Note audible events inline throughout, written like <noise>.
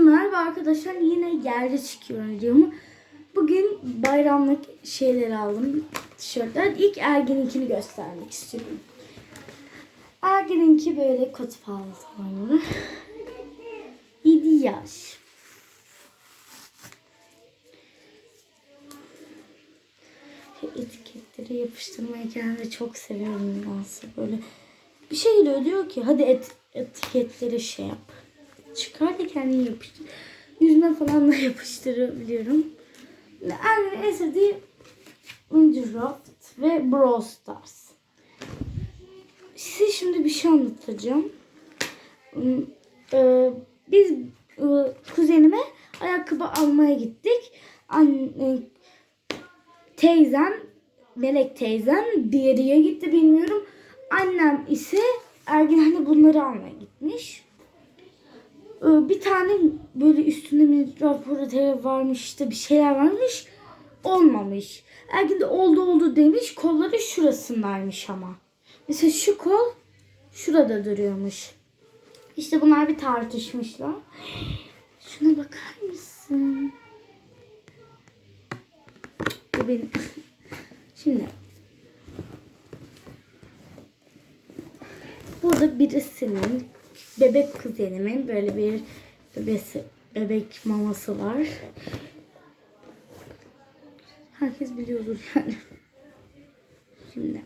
merhaba arkadaşlar yine yerde çıkıyorum videomu. Bugün bayramlık şeyler aldım tişörtler. İlk Ergen'inkini göstermek istiyorum. Ergen'inki böyle kot pantolonlu. 7 yaş. Etiketleri yapıştırmayı kendime çok seviyorum nedense böyle. Bir şey geliyor diyor ki hadi et, etiketleri şey yap. Çıkar da kendini yapıştır. Yüzüme falan da <laughs> yapıştırabiliyorum. En, sevdiğim Minecraft ve Brawl Stars. Size şimdi bir şey anlatacağım. Hmm, e, Biz e, kuzenime ayakkabı almaya gittik. Anne, teyzem, Melek teyzem diğeriye gitti bilmiyorum. Annem ise Ergen'e bunları almaya gitmiş. Ee, Bir tane böyle üstünde bir raporatör varmış işte bir şeyler varmış. Olmamış. Ergin de oldu oldu demiş. Kolları şurasındaymış ama. Mesela şu kol şurada duruyormuş. İşte bunlar bir tartışmışlar. Şuna bakar mısın? Bu benim. <laughs> Şimdi. Burada birisinin bebek kuzenimin böyle bir bebesi, bebek maması var. Herkes biliyordur yani. Şimdi.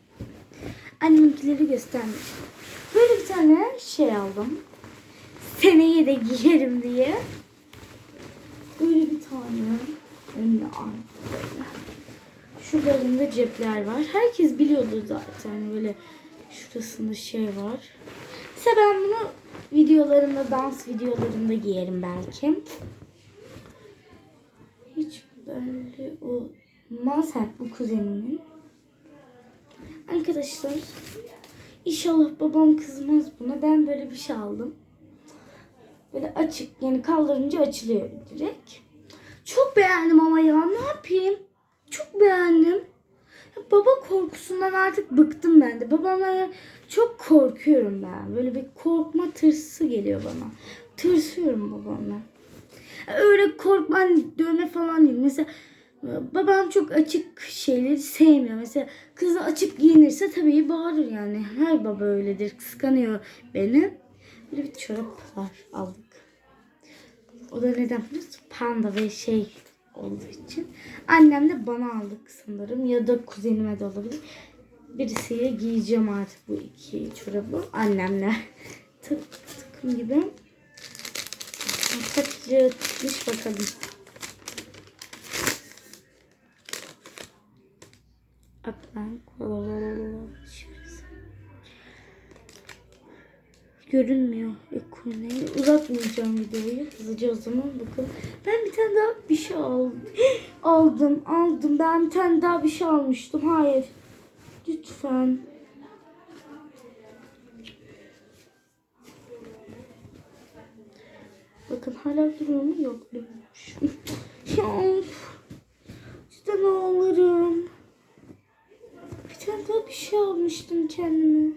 Annemkileri göstermiş. Böyle bir tane şey aldım. Seneye de giyerim diye. Böyle bir tane. Önüne arkada. Şuralarında cepler var. Herkes biliyordu zaten böyle şurasında şey var. Mesela ben bunu videolarımda, dans videolarımda giyerim belki. Hiç böyle olmaz hep bu kuzenimin. Arkadaşlar inşallah babam kızmaz buna. Ben böyle bir şey aldım. Böyle açık yani kaldırınca açılıyor direkt. Çok beğendim ama ya ne yapayım? Baba korkusundan artık bıktım ben de. Babamdan çok korkuyorum ben. Böyle bir korkma tırsı geliyor bana. Tırsıyorum babamdan. Öyle korkman dövme falan değil. Mesela e, babam çok açık şeyleri sevmiyor. Mesela kızı açık giyinirse tabii bağırır yani. Her baba öyledir. Kıskanıyor beni. Böyle bir çoraplar aldık. O da neden biliyor musun? Panda ve şey olduğu için. Annem de bana aldık sanırım. Ya da kuzenime de olabilir. Birisiyle giyeceğim artık bu iki çorabı. Annemle. <laughs> Tık tıkım gibi. Kaçıncı çıkmış bakalım. Atlan. Görünmüyor. Ekonomi. Uzatmayacağım videoyu. Hızlıca o zaman bakalım. Ben bir tane daha bir şey aldım. <gasps> aldım. Aldım. Ben bir tane daha bir şey almıştım. Hayır. Lütfen. Bakın hala duruyor mu? Yok durmuş. <laughs> ya. İşte ne olurum. Bir tane daha bir şey almıştım kendime.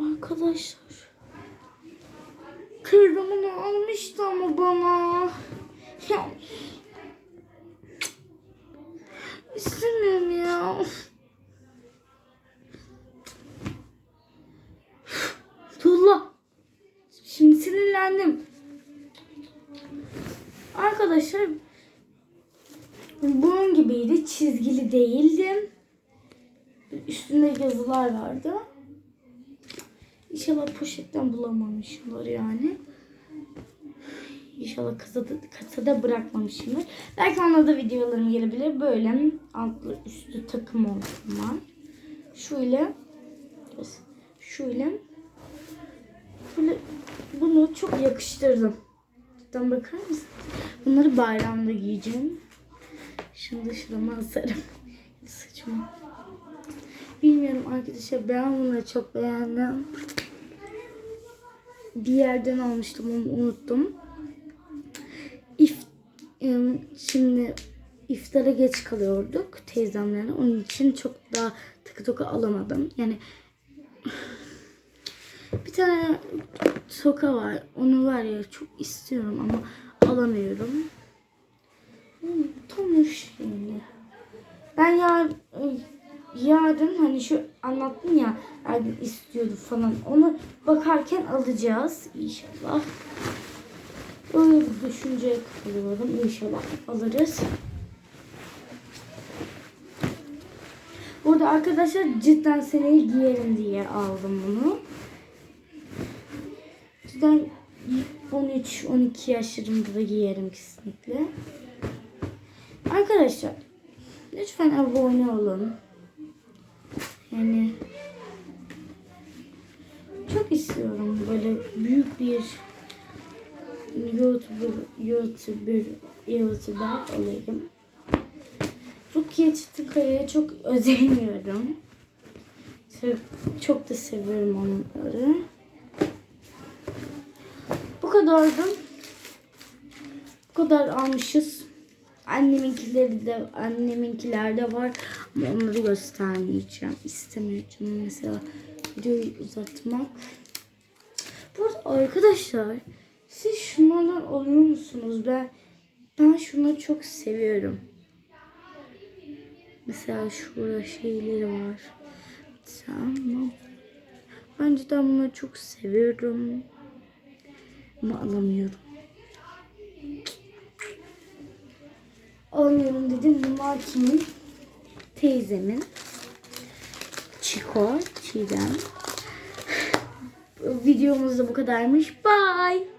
Arkadaşlar. Kırdımını almıştı ama bana. Ya. İstemiyorum ya. Tuğla. Şimdi sinirlendim. Arkadaşlar bunun gibiydi. Çizgili değildim. Üstünde yazılar vardı. İnşallah poşetten bulamamışımdır yani. İnşallah kasada, kasada bırakmamışımdır. Belki ona da videolarım gelebilir. Böyle altlı üstü takım olsun var. Şöyle şöyle böyle bunu çok yakıştırdım. Cidden bakar mısın? Bunları bayramda giyeceğim. Da şurama asarım. Saçma. Bilmiyorum arkadaşlar ben bunları çok beğendim. Bir yerden almıştım onu unuttum. İf, şimdi iftara geç kalıyorduk teyzemlerle. Onun için çok daha takı toka alamadım. Yani <sighs> bir tane toka var. Onu var ya çok istiyorum ama alamıyorum. Hmm, Tomuş şimdi. Ben yar, yarın hani şu anlattım ya Erbil istiyordu falan. Onu bakarken alacağız inşallah. Öyle bir düşünceye kapılıyorum. İnşallah alırız. Burada arkadaşlar cidden seneye giyerim diye aldım bunu. Cidden 13-12 yaşlarımda da giyerim kesinlikle. Arkadaşlar lütfen abone olun. Yani çok istiyorum böyle büyük bir YouTuber, YouTuber, YouTuber olayım. Rukiye Çetinkaya'ya çok özeniyorum. Sev- Çok da seviyorum onları. Bu kadardı. Bu kadar almışız. Anneminkileri de anneminkiler de var onları göstermeyeceğim. İstemiyorum mesela videoyu uzatmak. Bu arada arkadaşlar siz şunlardan alıyor musunuz? Ben ben şunları çok seviyorum. Mesela şurada şeyleri var. Tamam. Ben cidden bunları çok seviyorum. Ama alamıyorum. Alamıyorum dedim. Bunlar kimin? Teyzemin. Çiko, Çiğdem. <laughs> Videomuz da bu kadarmış. Bye.